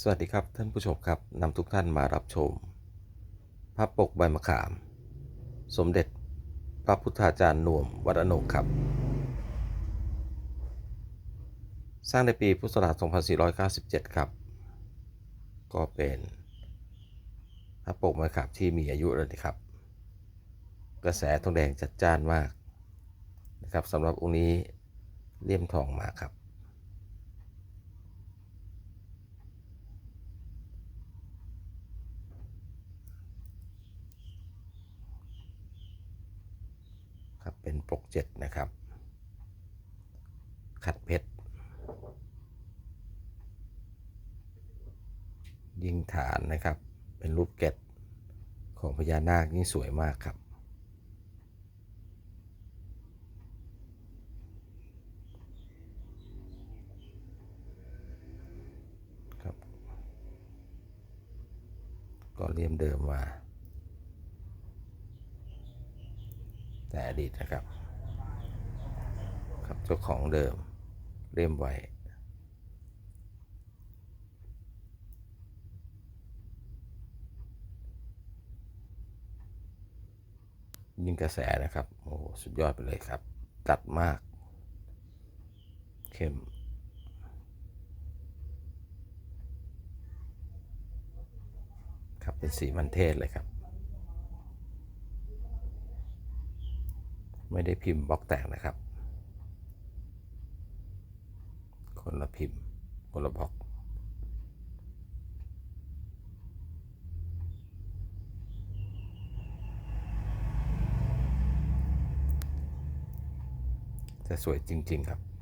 สวัสดีครับท่านผู้ชมครับนำทุกท่านมารับชมพระปกใบมะขาม สมเด็จพระพุทธาจารย์หน่วมวัดอนงครับ สร้างในปีพุทธศักราช 2497 ครับ ก็เป็นพระปกไม้ขามที่มีอายุแล้วนะครับ กระแสทองแดงจัดจ้านมากนะครับสำหรับองค์นี้เลี่ยมทองมาครับ ครับเป็นปกเจ็ดนะครับ ขัดเพชรยิงฐานนะครับ เป็นรูปเกตของพญานาคนี่สวยมากครับ ครับ ก็เลี่ยมเดิมมา แต่อดีตนะครับ ครับเจ้าของเดิมเล่มไว้ยิงกระแสนะครับโอ้โหสุดยอดไปเลยครับจัดมาก เข้มครับเป็นสีมันเทศเลยครับ ไม่ได้พิมพ์บล็อกแตกนะครับ คนละพิมพ์ คนละบล็อกจะสวยจริง ๆ ครับ